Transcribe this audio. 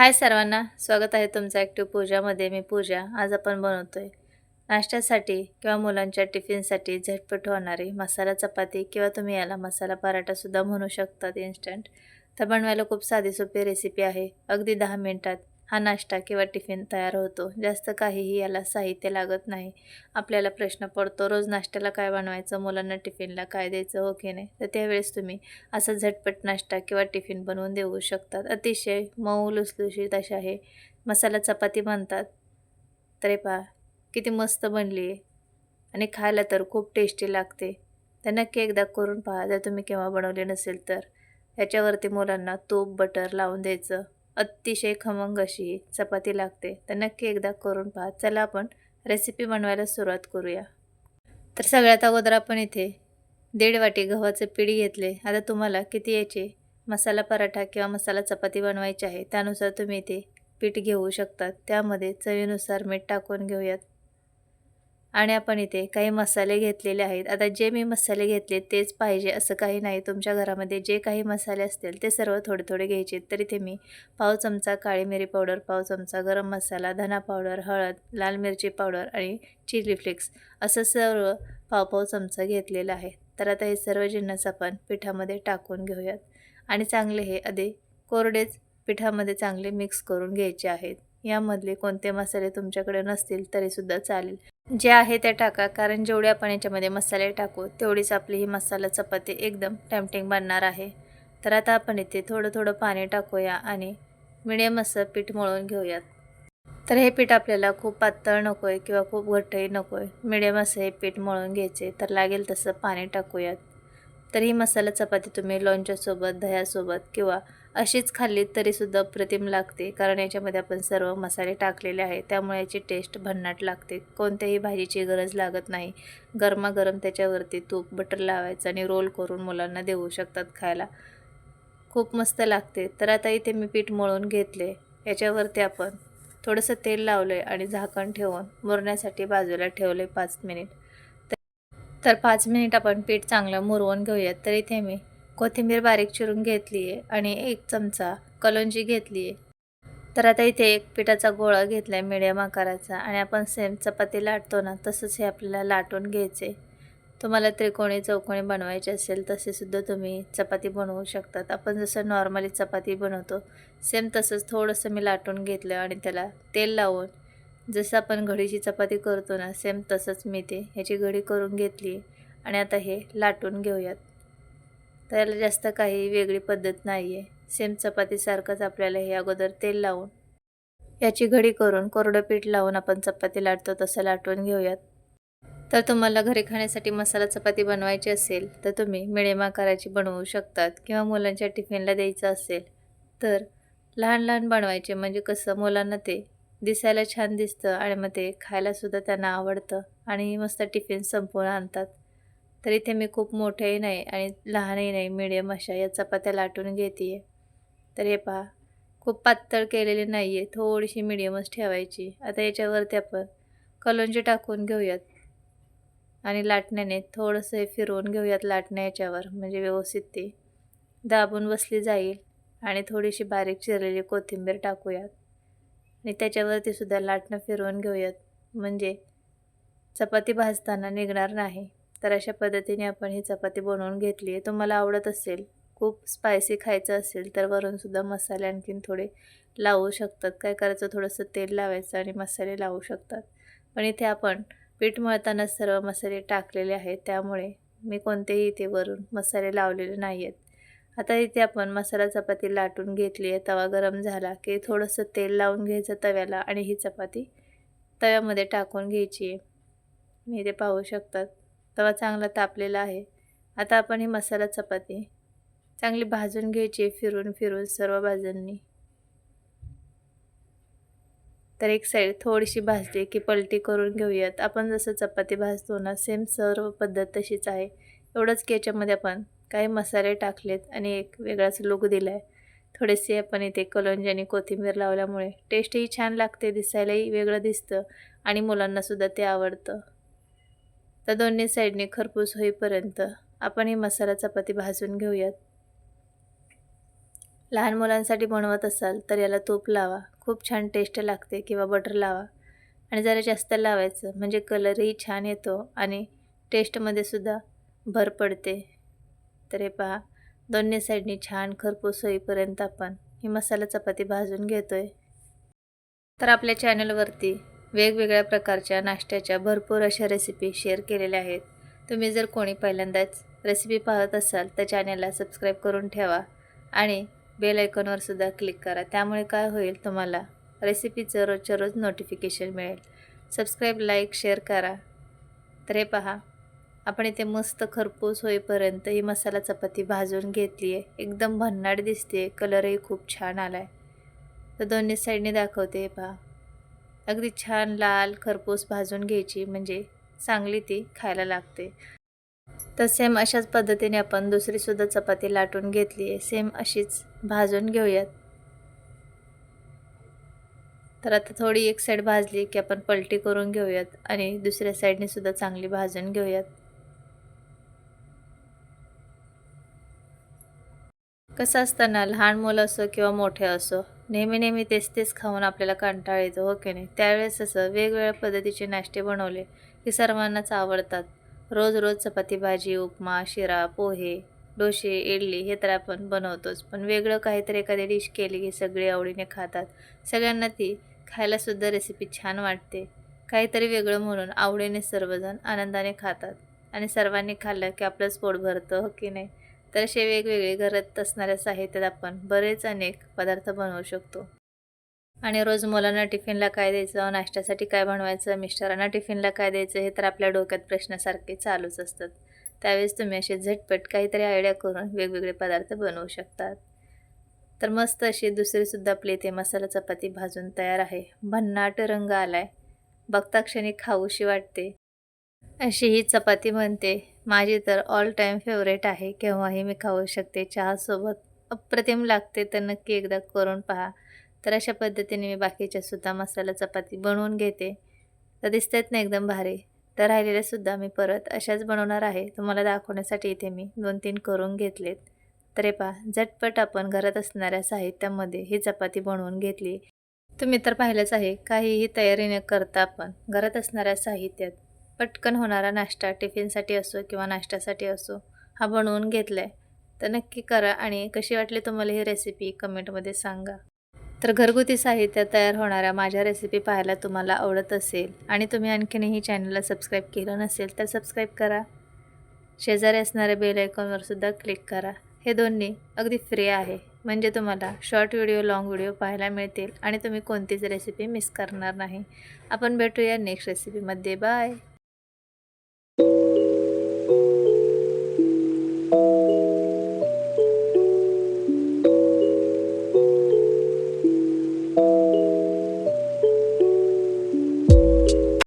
हाय सर्वांना स्वागत आहे तुमचं ॲक्टिव्ह पूजामध्ये मी पूजा. आज आपण बनवतोय नाश्त्यासाठी किंवा मुलांच्या टिफिनसाठी झटपट होणारी मसाला चपाती किंवा तुम्ही याला मसाला पराठासुद्धा म्हणू शकतात इन्स्टंट तर बनवायला खूप साधी सोपी रेसिपी आहे. अगदी दहा मिनटात हा नाश्ता किंवा टिफिन तयार होतो. जास्त काहीही याला साहित्य लागत नाही. आपल्याला प्रश्न पडतो रोज नाश्त्याला काय बनवायचं? मुलांना टिफिनला काय द्यायचं? हो की नाही? तर त्यावेळेस तुम्ही असा झटपट नाश्ता किंवा टिफिन बनवून देऊ शकतात. अतिशय मऊ लुसलुशीत अशा आहे मसाला चपाती बनतात. तर हे पहा किती मस्त बनली आहे. आणि खायला तर खूप टेस्टी लागते. तर नक्की एकदा करून पहा. जर तुम्ही केव्हा बनवले नसेल तर. याच्यावरती मुलांना तूप बटर लावून द्यायचं. अतिशय खमंग अशी चपाती लागते. तर नक्की एकदा करून पहा. चला आपण रेसिपी बनवायला सुरुवात करूया. तर सगळ्यात अगोदर आपण इथे दीड वाटी गव्हाचं पीठ घेतले. आता तुम्हाला किती याचे मसाला पराठा किंवा मसाला चपाती बनवायची आहे त्यानुसार तुम्ही इथे पीठ घेऊ शकतात त्यामध्ये चवीनुसार मीठ टाकून घेऊयात. आणि आपण इथे काही मसाले घेतलेले आहेत. आता जे मी मसाले घेतले तेच पाहिजे असं काही नाही. तुमच्या घरामध्ये जे काही मसाले असतील ते सर्व थोडे थोडे घ्यायचे. तर इथे मी पाव चमचा काळी मिरी पावडर पाव चमचा गरम मसाला धना पावडर हळद लाल मिरची पावडर आणि चिली फ्लेक्स असं सर्व पाव पाव चमचा घेतलेला आहे. तर आता हे सर्व जिन्नस आपण पिठामध्ये टाकून घेऊयात. आणि चांगले हे आधी कोरडेच पिठामध्ये चांगले मिक्स करून घ्यायचे आहेत. यामधले कोणते मसाले तुमच्याकडे नसतील तरीसुद्धा चालेल. जे आहे ते टाका कारण जेवढे आपण याच्यामध्ये मसाले टाकू तेवढीच आपली ही मसाला चपाती एकदम टेम्पटिंग बनणार आहे. तर आता आपण इथे थोडं थोडं पाणी टाकूया आणि मिडियम असं पीठ मळून घेऊयात. तर हे पीठ आपल्याला खूप पातळ नको आहे किंवा खूप घट्टही नको आहे मिडियम असं हे पीठ मळून घ्यायचे तर लागेल तसं पाणी टाकूयात. तर ही मसाला चपाती तुम्ही लोणच्यासोबत दह्यासोबत किंवा अशीच खाल्ली तरीसुद्धा प्रतिम लागते. कारण याच्यामध्ये आपण सर्व मसाले टाकलेले आहे त्यामुळे याची टेस्ट भन्नाट लागते. कोणत्याही भाजीची गरज लागत नाही. गरमागरम त्याच्यावरती तूप बटर लावायचं आणि रोल करून मुलांना देऊ शकतात खायला. खूप मस्त लागते. तर आता इथे मी पीठ मळून घेतले. याच्यावरती आपण थोडंसं तेल लावलं आहे आणि झाकण ठेवून मुरण्यासाठी बाजूला ठेवले पाच मिनिट तर पाच मिनिट आपण पीठ चांगलं मुरवून घेऊयात. तर इथे मी कोथिंबीर बारीक चिरून घेतली आहे आणि एक चमचा कलोंजी घेतली आहे. तर आता इथे एक पिठाचा गोळा घेतला आहे मिडियम आकाराचा आणि आपण सेम चपाती लाटतो ना तसंच हे आपल्याला लाटून घ्यायचे. तुम्हाला त्रिकोणी चौकोणी बनवायचे असेल तसेसुद्धा तुम्ही चपाती बनवू शकतात. आपण जसं नॉर्मली चपाती बनवतो सेम तसंच थोडंसं मी लाटून घेतलं आणि त्याला तेल लावून जसं आपण घडीची चपाती करतो ना सेम तसंच मी ते ह्याची घडी करून घेतली. आणि आता हे लाटून घेऊयात. त्याला जास्त काही वेगळी पद्धत नाही आहे सेम चपातीसारखंच आपल्याला हे अगोदर तेल लावून. याची घडी करून कोरडं पीठ लावून आपण चपाती लाटतो तसं लाटून घेऊयात. तर तुम्हाला घरी खाण्यासाठी मसाला चपाती बनवायची असेल तर तुम्ही मिळेम आकाराची बनवू शकतात किंवा मुलांच्या टिफिनला द्यायचं असेल तर लहान लहान बनवायचे. म्हणजे कसं मुलांना ते दिसायला छान दिसतं आणि मग ते खायलासुद्धा त्यांना आवडतं आणि मस्त टिफिन संपूर्ण आणतात. तर इथे मी खूप मोठेही नाही आणि लहानही नाही मिडियम अशा. या चपात्या लाटून घेते आहे तर हे पहा खूप पातळ केलेली नाही आहे थोडीशी मिडियमच ठेवायची. आता याच्यावरती आपण कलोंजी टाकून घेऊयात. आणि लाटण्याने थोडंसं हे फिरवून घेऊयात लाटण्या याच्यावर म्हणजे व्यवस्थित ती दाबून बसली जाईल. आणि थोडीशी बारीक चिरलेली कोथिंबीर टाकूयात. आणि त्याच्यावरती सुद्धा लाटणं फिरवून घेऊयात. म्हणजे चपाती भाजताना निघणार नाही. तर अशा पद्धतीने आपण ही चपाती बनवून घेतली आहे. तुम्हाला आवडत असेल खूप स्पायसी खायचं असेल तर वरूनसुद्धा मसाले आणखीन थोडे लावू शकतात. काय करायचं थोडंसं तेल लावायचं आणि मसाले लावू शकतात. पण इथे आपण पीठ मळताना सर्व मसाले टाकलेले आहेत. त्यामुळे मी कोणतेही इथे वरून मसाले लावलेले नाही आहेत आता इथे आपण मसाला चपाती लाटून घेतली आहे. तवा गरम झाला की थोडंसं तेल लावून घ्यायचं तव्याला आणि ही चपाती तव्यामध्ये टाकून घ्यायची आहे. मी इथे पाहू शकतात. तवा चांगला तापलेला आहे. आता आपण ही मसाला चपाती. चांगली भाजून घ्यायची फिरून फिरून सर्व बाजूंनी. तर एक साईड थोडीशी भाजली की पलटी करून घेऊयात. आपण जसं चपाती भाजतो ना सेम सर्व पद्धत तशीच आहे. एवढंच की याच्यामध्ये आपण काही मसाले टाकलेत आणि एक वेगळाच लुक दिला आहे थोडेसे आपण इथे कलोंजी आणि कोथिंबीर लावल्यामुळे टेस्टही छान लागते दिसायलाही वेगळं दिसतं आणि मुलांनासुद्धा ते आवडतं. तर दोन्ही साईडने खरपूस होईपर्यंत आपण ही मसाला चपाती भाजून घेऊयात. लहान मुलांसाठी बनवत असाल तर याला तूप लावा. खूप छान टेस्ट लागते किंवा बटर लावा. आणि जरा जास्त लावायचं म्हणजे कलरही छान येतो आणि टेस्टमध्ये सुद्धा भर पडते. तर हे पहा दोन्ही साईडनी छान खरपूस होईपर्यंत आपण ही मसाला चपाती भाजून घेतो आहे तर आपल्या चॅनलवरती वेगवेगळ्या प्रकारच्या नाश्त्याच्या भरपूर अशा रेसिपी शेअर केलेल्या आहेत. तुम्ही जर कोणी पहिल्यांदाच रेसिपी पाहत असाल तर चॅनलला सबस्क्राईब करून ठेवा आणि बेल आयकॉनवर सुद्धा क्लिक करा. त्यामुळे काय होईल तुम्हाला रेसिपीचं रोजच्या रोज नोटिफिकेशन मिळेल. सबस्क्राईब लाईक शेअर करा. तर हे पहा आपण इथे मस्त खरपूस होईपर्यंत ही मसाला चपाती भाजून घेतली आहे एकदम भन्नाट दिसते कलरही खूप छान आला आहे तर दोन्ही साईडने दाखवते हे पहा. अगदी छान लाल खरपूस भाजून घ्यायची म्हणजे चांगली ती खायला लागते. तर सेम अशाच पद्धतीने आपण दुसरीसुद्धा चपाती लाटून घेतली आहे. सेम अशीच भाजून घेऊयात. तर आता थोडी एक साईड भाजली की आपण पलटी करून घेऊयात आणि दुसऱ्या साईडने सुद्धा चांगली भाजून घेऊयात. कसं असताना लहान मुलं असो किंवा मोठे असो नेहमी नेहमी तेच तेच खाऊन आपल्याला कंटाळ येतो हो की नाही? त्यावेळेस असं वेगवेगळ्या पद्धतीचे नाश्ते बनवले की सर्वांनाच आवडतात. रोज रोज चपाती भाजी उपमा शिरा पोहे डोसे इडली हे तर आपण बनवतोच पण वेगळं काहीतरी एखादी डिश केली की सगळे आवडीने खातात. सगळ्यांना ती खायलासुद्धा रेसिपी छान वाटते. काहीतरी वेगळं म्हणून आवडीने सर्वजण आनंदाने खातात आणि सर्वांनी खाल्लं की आपलंच पोट भरतं हो की नाही? तर असे वेगवेगळे घरात असणाऱ्या साहित्यात आपण बरेच अनेक पदार्थ बनवू शकतो. आणि रोज मुलांना टिफिनला काय द्यायचं नाश्त्यासाठी काय बनवायचं मिस्टरांना टिफिनला काय द्यायचं हे तर आपल्या डोक्यात प्रश्नासारखे चालूच असतात. त्यावेळेस तुम्ही असे झटपट काहीतरी आयडिया करून वेगवेगळे पदार्थ बनवू शकतात. तर मस्त अशी दुसरीसुद्धा आपली इथे मसाला चपाती भाजून तयार आहे. भन्नाट रंग आलाय. बघता क्षणी खाऊशी वाटते. अशी ही चपाती बनते. माझी तर ऑल टाईम फेवरेट आहे. केव्हाही मी खाऊ शकते. चहासोबत अप्रतिम लागते तर नक्की एकदा करून पहा. तर अशा पद्धतीने मी बाकीच्या सुद्धा मसाला चपाती बनवून घेते. तर दिसतात ना एकदम भारी. तर राहिलेल्यासुद्धा मी परत अशाच बनवणार आहे. तुम्हाला दाखवण्यासाठी इथे मी दोन तीन करून घेतलेत. तर हे पहा झटपट आपण घरात असणाऱ्या साहित्यामध्ये ही चपाती बनवून घेतली. तुम्ही तर पाहिलंच आहे काहीही तयारी न करता आपण घरात असणाऱ्या साहित्यात पटकन होणारा नाश्ता टिफिनसाठी असो किंवा नाश्त्यासाठी असो हा बनवून घेतला आहे तर नक्की करा आणि कशी वाटली तुम्हाला ही रेसिपी कमेंटमध्ये सांगा. तर घरगुती साहित्य तयार होणाऱ्या माझ्या रेसिपी पाहायला तुम्हाला आवडत असेल आणि तुम्ही आणखीनही चॅनलला सबस्क्राईब केलं नसेल तर सबस्क्राईब करा. शेजारी असणाऱ्या बेल आयकॉनवर सुद्धा क्लिक करा. हे दोन्ही अगदी फ्री आहे. म्हणजे तुम्हाला शॉर्ट व्हिडिओ लाँग व्हिडिओ पाहायला मिळतील आणि तुम्ही कोणतीच रेसिपी मिस करणार नाही. आपण भेटूया नेक्स्ट रेसिपीमध्ये बाय